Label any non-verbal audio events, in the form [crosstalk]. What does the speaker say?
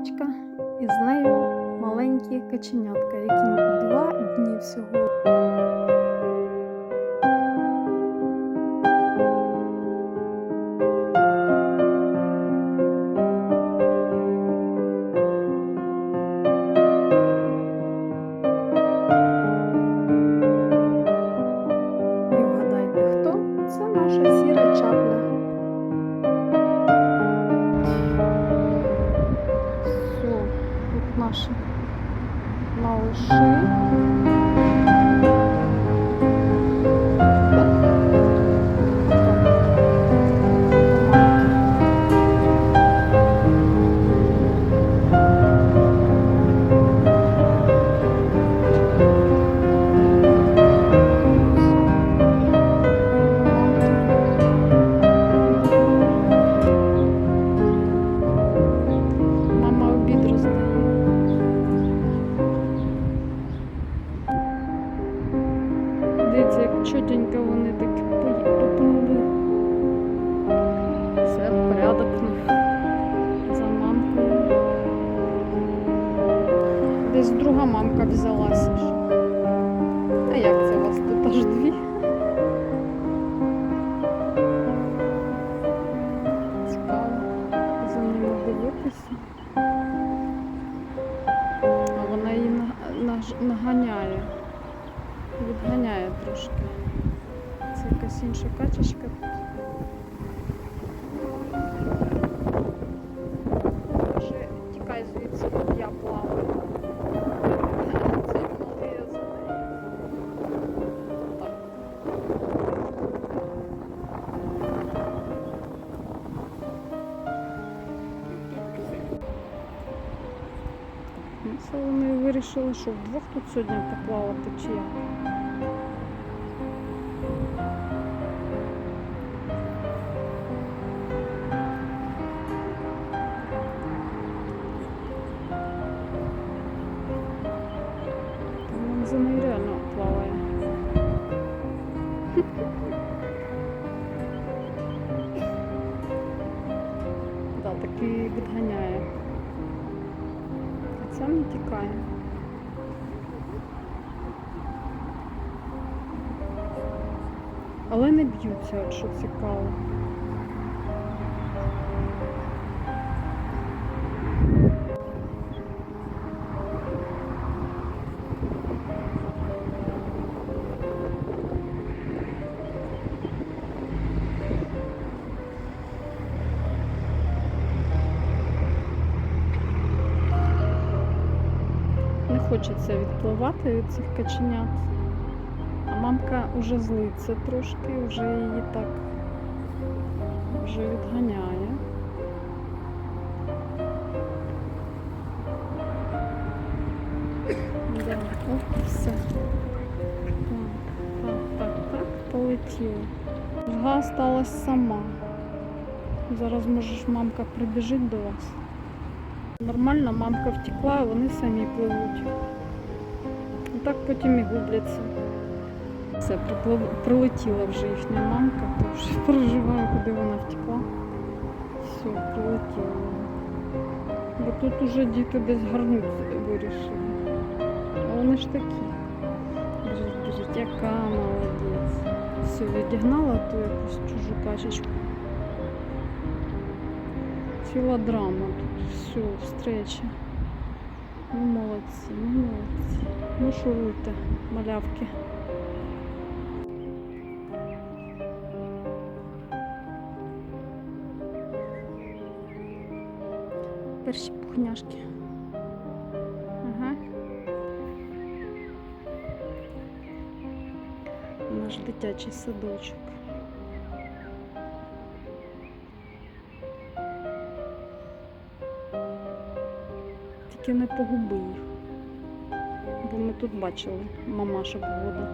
собачка, і з нею маленькі каченятка, яким два дні всього. 是老师？Чотенько вони так попнули. Все, порядок них. За мамкою. Десь друга мамка взялася ж. А як це у вас тут аж дві? Цікаво за ними дивитися. Вона її наганяє. Відганяє трошки. Це якась інша качечка тут. Каже, тікай звідси, я плаваю. Ну, Це вони вирішили, що вдвох тут сьогодні поплавати чи як. За нею реально плаває. [laughs] Да, такий відганяє. А ця не тікає. Але не б'ються, що цікаво. Хочеться відпливати від цих каченят. А мамка вже злиться трошки, вже її так вже відганяє. Да, оп, все. Так, так, так, так, полетіло. Жга осталась сама. Зараз може мамка прибіжить до вас. Нормально мамка втекла, а вони самі пливуть. І так потім і губляться. Все, прилетіла вже їхня мамка, то вже [laughs] переживаю, куди вона втекла. Все, прилетіла. Бо тут уже діти десь гарнуть вирішили. А вони ж такі. Біжить, біжить, яка молодець. Все, відігнала ту якусь чужу качечку. Ціла тут. Все, встреча. Ну молодці, ну молодці. Ну шуруйте, малявки. Перші пухняшки. Ага. Наш дитячий садочок. Тільки не погуби їх. Бо ми тут бачили мамашок воду.